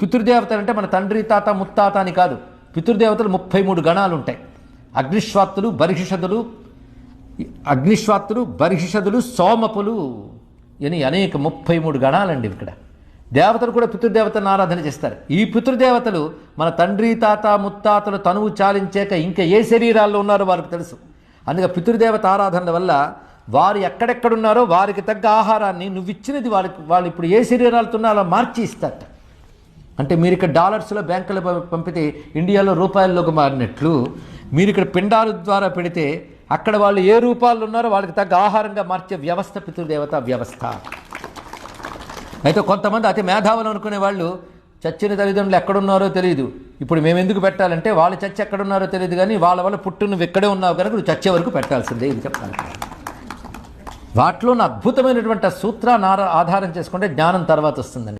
పితృదేవతలు అంటే మన తండ్రి తాత ముత్తాత అని కాదు. పితృదేవతలు ముప్పై మూడు గణాలు ఉంటాయి అగ్నిశ్వాత్తులు బర్హిషదులు అగ్నిశ్వాత్తులు బర్హిషదులు సోమపులు అని అనేక ముప్పై మూడు గణాలండి ఇక్కడ. దేవతలు కూడా పితృదేవతలను ఆరాధన చేస్తారు. ఈ పితృదేవతలు మన తండ్రి తాత ముత్తాతలు తనువు చాలించాక ఇంకా ఏ శరీరాల్లో ఉన్నారో వారికి తెలుసు. అందుకే పితృదేవత ఆరాధనల వల్ల వారు ఎక్కడెక్కడున్నారో వారికి తగ్గ ఆహారాన్ని నువ్వు ఇచ్చినది వాళ్ళకి వాళ్ళు ఇప్పుడు ఏ శరీరాలతో ఉన్నారో అలా మార్చి ఇస్తారట అంటే మీరు ఇక్కడ డాలర్స్లో బ్యాంకులు పంపితే ఇండియాలో రూపాయల్లోకి మారినట్లు మీరు ఇక్కడ పిండాల ద్వారా పెడితే అక్కడ వాళ్ళు ఏ రూపాల్లో ఉన్నారో వాళ్ళకి తగ్గ ఆహారంగా మార్చే వ్యవస్థ పితృదేవత వ్యవస్థ. అయితే కొంతమంది అతి మేధావులు అనుకునే వాళ్ళు చచ్చిన తల్లిదండ్రులు ఎక్కడున్నారో తెలియదు ఇప్పుడు మేము ఎందుకు పెట్టాలంటే వాళ్ళు చచ్చి ఎక్కడున్నారో తెలియదు కానీ వాళ్ళ వల్ల పుట్టు నువ్వు ఇక్కడే ఉన్నావు కనుక నువ్వు చచ్చే వరకు పెట్టాల్సిందే ఇది చెప్పాలి. వాటిలో అద్భుతమైనటువంటి సూత్రాన్ని ఆధారం చేసుకుంటే జ్ఞానం తర్వాత వస్తుందండి.